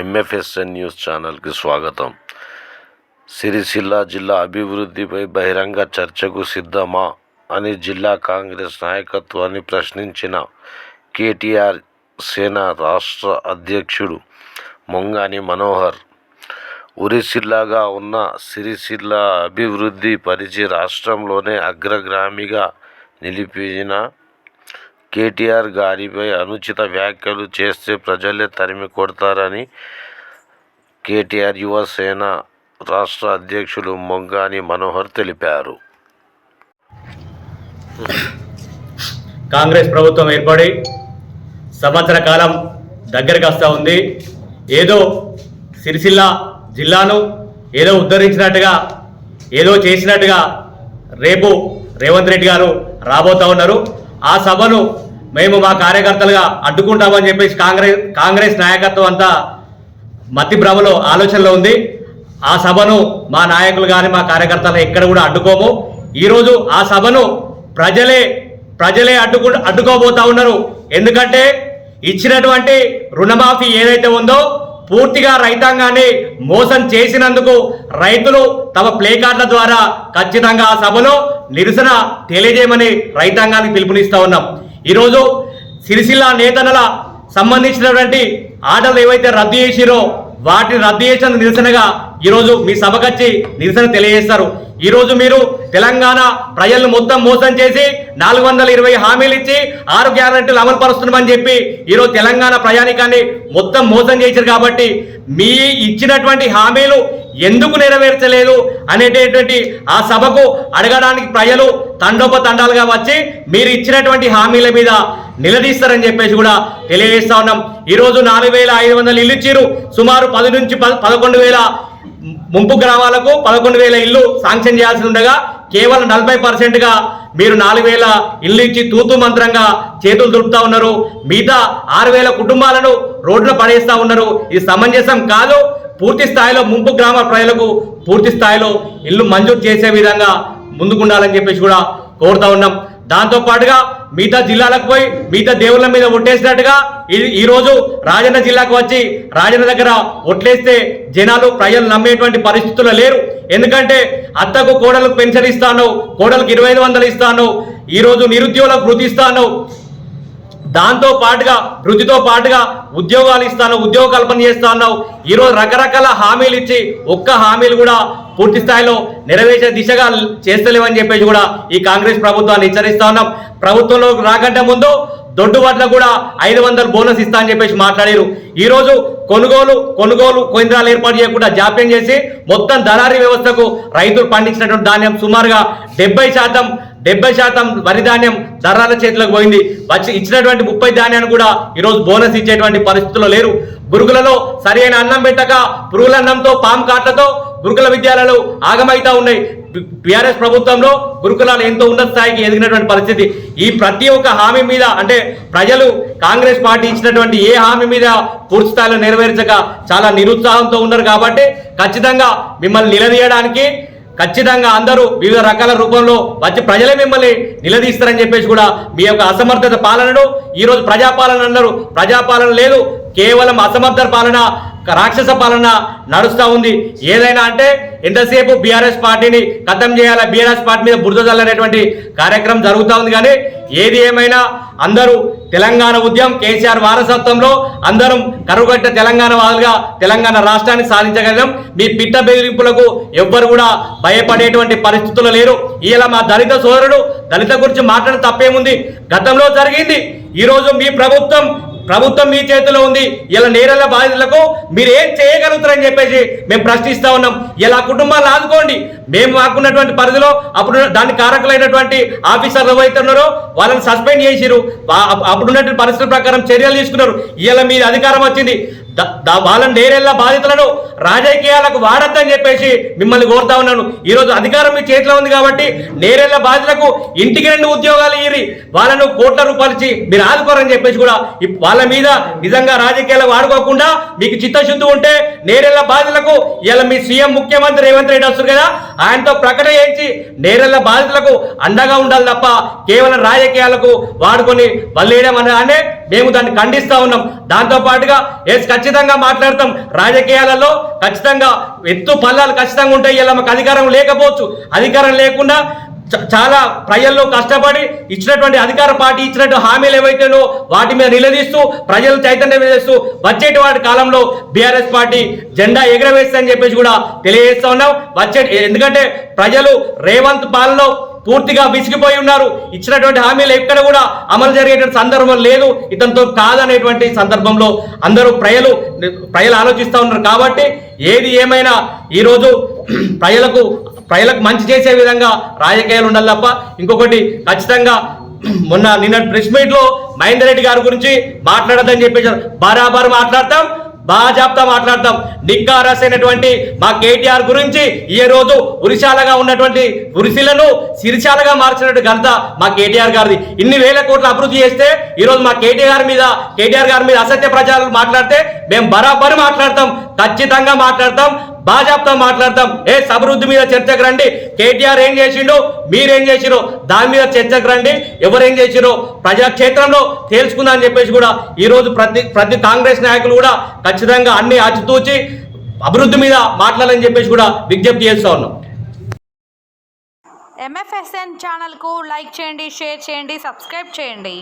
ఎంఎఫ్ఎస్ఎన్ news ఛానల్కి స్వాగతం. సిరిసిల్ల జిల్లా అభివృద్ధిపై బహిరంగ చర్చకు సిద్ధమా అని జిల్లా కాంగ్రెస్ నాయకత్వాన్ని ప్రశ్నించిన కేటీఆర్ సేన రాష్ట్ర అధ్యక్షుడు మొంగాని మనోహర్ ఉరిసిల్లాగా ఉన్న సిరిసిల్ల అభివృద్ధి పరిచి రాష్ట్రంలోనే అగ్రగామిగా నిలిపిన కేటీఆర్ గారిపై అనుచిత వ్యాఖ్యలు చేస్తే ప్రజలే తరిమి కొడతారని కేటీఆర్ యువసేన రాష్ట్ర అధ్యక్షులు మొంగాని మనోహర్ తెలిపారు. కాంగ్రెస్ ప్రభుత్వం ఏర్పడి సంవత్సర కాలం దగ్గరికి వస్తూ ఉంది. ఏదో సిరిసిల్ల జిల్లాను ఏదో ఉద్ధరించినట్టుగా ఏదో చేసినట్టుగా రేపు రేవంత్ రెడ్డి గారు రాబోతా ఉన్నారు. ఆ సభను మేము మా కార్యకర్తలుగా అడ్డుకుంటామని చెప్పేసి కాంగ్రెస్ కాంగ్రెస్ నాయకత్వం అంతా మతి భ్రమలో ఆలోచనలో ఉంది. ఆ సభను మా నాయకులు కానీ మా కార్యకర్తలు ఎక్కడ కూడా అడ్డుకోము. ఈరోజు ఆ సభను ప్రజలే ప్రజలే అడ్డుకు అడ్డుకోబోతా ఉన్నారు. ఎందుకంటే ఇచ్చినటువంటి రుణమాఫీ ఏదైతే ఉందో పూర్తిగా రైతాంగాన్ని మోసం చేసినందుకు రైతులు తమ ప్లే కార్డుల ద్వారా ఖచ్చితంగా ఆ సభలో నిరసన తెలియజేయమని రైతాంగానికి పిలుపునిస్తా ఉన్నాం. ఈరోజు సిరిసిల్ల నేతనల సంబంధించినటువంటి ఆర్డర్లు ఏవైతే రద్దు చేసిరో వాటిని రద్దు చేసిన నిరసనగా ఈరోజు మీ సభకొచ్చి నిరసన తెలియజేస్తారు. ఈరోజు మీరు తెలంగాణ ప్రజలను మొత్తం మోసం చేసి నాలుగు వందల ఇరవై హామీలు ఇచ్చి ఆరు గ్యారంటీలు అమలు పరుస్తున్నామని చెప్పి ఈరోజు తెలంగాణ ప్రయాణికాన్ని మొత్తం మోసం చేశారు కాబట్టి మీ ఇచ్చినటువంటి హామీలు ఎందుకు నెరవేర్చలేదు అనేటటువంటి ఆ సభకు అడగడానికి ప్రజలు తండోపతండాలుగా వచ్చి మీరు ఇచ్చినటువంటి హామీల మీద నిలదీస్తారని చెప్పేసి కూడా తెలియజేస్తా ఉన్నాం. ఈరోజు నాలుగు వేల ఐదు వందలు ఇల్లు ఇచ్చిరు సుమారు పది నుంచి పదకొండు వేల ముంపు గ్రామాలకు పదకొండు వేల ఇల్లు శాంక్షన్ చేయాల్సి ఉండగా కేవలం నలభై పర్సెంట్గా మీరు నాలుగు వేల ఇల్లు ఇచ్చి తూతు మంత్రంగా చేతులు దుడుపుతా ఉన్నారు. మిగతా ఆరు వేల కుటుంబాలను రోడ్లు పడేస్తూ ఉన్నారు. ఇది సమంజసం కాదు పూర్తి స్థాయిలో ముంపు గ్రామ ప్రజలకు పూర్తి స్థాయిలో ఇల్లు మంజూరు చేసే విధంగా ముందుకుండాలని చెప్పేసి కూడా కోరుతా ఉన్నాం. దాంతో పాటుగా మిగతా జిల్లాలకు పోయి మిగతా దేవుళ్ళ మీద ఒట్టేసినట్టుగా ఈ- రోజు రాజన్న జిల్లాకు వచ్చి రాజన్న దగ్గర ఒట్లేస్తే జనాలు ప్రజలు నమ్మేటువంటి పరిస్థితుల్లో లేరు. ఎందుకంటే అత్తకు కోడలకు పెన్షన్ ఇస్తాను కోడలకు ఇరవై ఐదు వందలు ఇస్తాను ఈరోజు నిరుద్యోగులకు వృత్తి దాంతో పాటుగా వృద్ధితో పాటుగా ఉద్యోగాలు ఇస్తాను ఉద్యోగ కల్పన చేస్తా అన్నావు. ఈరోజు రకరకాల హామీలు ఇచ్చి ఒక్క హామీలు కూడా పూర్తి స్థాయిలో నెరవేర్చే దిశగా చేస్తలేవని చెప్పేసి కూడా ఈ కాంగ్రెస్ ప్రభుత్వాన్ని హెచ్చరిస్తా ఉన్నాం. ప్రభుత్వంలో రాకంటే ముందు దొడ్డు వడ్ల కూడా ఐదు వందలు బోనస్ ఇస్తా అని చెప్పేసి మాట్లాడారు. ఈరోజు కొనుగోలు కొనుగోలు కేంద్రాలు ఏర్పాటు చేయకుండా జాప్యం చేసి మొత్తం దళారీ వ్యవస్థకు రైతులు పండించినటువంటి ధాన్యం సుమారుగా డెబ్బై శాతం డెబ్బై శాతం వరి ధాన్యం ధరల చేతులకు పోయింది. వచ్చి ఇచ్చినటువంటి ముప్పై ధాన్యాన్ని కూడా ఈరోజు బోనస్ ఇచ్చేటువంటి పరిస్థితుల్లో లేరు. పురుగులలో సరైన అన్నం పెట్టక పురుగుల అన్నంతో పాము కాట్లతో గురుకుల విద్యాలయాలు ఆగమైతా ఉన్నాయి. టీఆర్ఎస్ ప్రభుత్వంలో గురుకులాలు ఎంతో ఉన్నత స్థాయికి ఎదిగినటువంటి పరిస్థితి. ఈ ప్రతి ఒక్క హామీ మీద అంటే ప్రజలు కాంగ్రెస్ పార్టీ ఇచ్చినటువంటి ఏ హామీ మీద పూర్తి స్థాయిలో నెరవేర్చక చాలా నిరుత్సాహంతో ఉన్నారు కాబట్టి ఖచ్చితంగా మిమ్మల్ని నిలదీయడానికి ఖచ్చితంగా అందరూ వివిధ రకాల రూపంలో వచ్చి ప్రజలే మిమ్మల్ని నిలదీస్తారని చెప్పేసి కూడా మీ యొక్క అసమర్థత పాలనను ఈరోజు ప్రజాపాలన అన్నారు. ప్రజాపాలన లేదు కేవలం అసమర్థ పాలన రాక్షస పాలన నడుస్తూ ఉంది. ఏదైనా అంటే ఎంతసేపు బీఆర్ఎస్ పార్టీని ఖతం చేయాలి? బీఆర్ఎస్ పార్టీ మీద బురద చల్లనేటువంటి కార్యక్రమం జరుగుతూ ఉంది కానీ ఏది ఏమైనా అందరూ తెలంగాణ ఉద్యమం కేసీఆర్ వారసత్వంలో అందరం కరుగట్ట తెలంగాణ వాళ్ళుగా తెలంగాణ రాష్ట్రాన్ని సాధించగలం మీ పిట్ట బెదిరింపులకు ఎవ్వరు కూడా భయపడేటువంటి పరిస్థితులు లేరు. ఇలా మా దళిత సోదరుడు దళిత గురించి మాట్లాడడం తప్పేముంది? గతంలో జరిగింది. ఈరోజు మీ ప్రభుత్వం ప్రభుత్వం మీ చేతిలో ఉంది. ఇలా నేరల బాధితులకు మీరు ఏం చేయగలుగుతారని చెప్పేసి మేము ప్రశ్నిస్తా ఉన్నాం. ఇలా కుటుంబాలు ఆదుకోండి. మేము మాకున్నటువంటి పరిధిలో అప్పుడు దాని కారకులైనటువంటి ఆఫీసర్లు ఎవరైతే ఉన్నారో వాళ్ళని సస్పెండ్ చేసిరు అప్పుడున్నటువంటి పరిస్థితుల ప్రకారం చర్యలు తీసుకున్నారు. ఇలా మీద అధికారం వచ్చింది. వాళ్ళని నేరెళ్ళ బాధితులను రాజకీయాలకు వాడద్దని చెప్పేసి మిమ్మల్ని కోరుతా ఉన్నాను. ఈ రోజు అధికారం మీ చేతిలో ఉంది కాబట్టి నేరెళ్ళ బాధితులకు ఇంటికి రెండు ఉద్యోగాలు ఇరి వాళ్ళను కోట్ల రూపాయలు ఇచ్చి మీరు ఆదుకోరని చెప్పేసి కూడా వాళ్ళ మీద నిజంగా రాజకీయాలు వాడుకోకుండా మీకు చిత్తశుద్ధి ఉంటే నేరెళ్ళ బాధితులకు ఇలా మీ సీఎం ముఖ్యమంత్రి రేవంత్ రెడ్డి వస్తారు కదా ఆయనతో ప్రకటన చేయించి నేరెళ్ళ బాధితులకు అండగా ఉండాలి తప్ప కేవలం రాజకీయాలకు వాడుకొని వల్లేయడం అనే మేము దాన్ని ఖండిస్తా ఉన్నాం. దాంతో పాటుగా ఎస్ ఖచ్చితంగా ఖచ్చితంగా మాట్లాడతాం. రాజకీయాలలో ఖచ్చితంగా ఎత్తు పల్లాలు ఖచ్చితంగా ఉంటాయి. ఇలా మాకు అధికారం లేకపోవచ్చు. అధికారం లేకుండా చ- చాలా ప్రజల్లో కష్టపడి ఇచ్చినటువంటి అధికార పార్టీ ఇచ్చినట్టు హామీలు ఏవైతేనో వాటి మీద నిలదీస్తూ ప్రజలు చైతన్యం చేస్తూ వచ్చేటి వాటి కాలంలో బీఆర్ఎస్ పార్టీ జెండా ఎగరవేస్తుందని అని చెప్పేసి కూడా తెలియజేస్తా ఉన్నాం. వచ్చే ఎందుకంటే ప్రజలు రేవంత్ పాలనలో పూర్తిగా విసిగిపోయి ఉన్నారు. ఇచ్చినటువంటి హామీలు ఎక్కడ కూడా అమలు జరిగేటువంటి సందర్భం లేదు. ఇతనితో కాదనేటువంటి సందర్భంలో అందరూ ప్రజలు ప్రజలు ఆలోచిస్తూ ఉన్నారు. కాబట్టి ఏది ఏమైనా ఈరోజు ప్రజలకు ప్రజలకు మంచి చేసే విధంగా రాజకీయాలు ఉండాలి తప్ప ఇంకొకటి ఖచ్చితంగా మొన్న నిన్న ప్రెస్ మీట్లో మహేందర్ రెడ్డి గారి గురించి మాట్లాడదని చెప్పేసారు బరాబర్ మాట్లాడతాం. బాజాబ్తా మాట్లాడతాం నిక్కారస్ అయినటువంటి మా కేటీఆర్ గురించి ఏ రోజు ఉరిశాలగా ఉన్నటువంటి ఉరిశిలను సిరిశాలగా మార్చినటువంటి ఘనత మా కేటీఆర్ గారిది. ఇన్ని వేల కోట్లు అభివృద్ధి చేస్తే ఈ రోజు మా కేటీఆర్ మీద కేటీఆర్ గారి మీద అసత్య ప్రచారాలు మాట్లాడితే మేము బరాబరి మాట్లాడతాం. ఖచ్చితంగా మాట్లాడతాం. బాజాబ్తా మాట్లాడతాం. ఏ అభివృద్ధి మీద చర్చకు రండి. కేటీఆర్ ఏం చేసిండో మీరేం చేసిరో దాని మీద చర్చకు రండి. ఎవరేం చేసిరో ప్రజాక్షేత్రంలో తేల్చుకుందా అని చెప్పేసి కూడా ఈ రోజు ప్రతి ప్రతి కాంగ్రెస్ నాయకులు కూడా ఖచ్చితంగా అన్ని ఆచితూచి అభివృద్ధి మీద మాట్లాడాలని చెప్పేసి కూడా విజ్ఞప్తి చేస్తా ఉన్నాం. ఎంఎఫ్ఎస్ఎన్ ఛానల్కు లైక్ చేయండి షేర్ చేయండి సబ్స్క్రైబ్ చేయండి.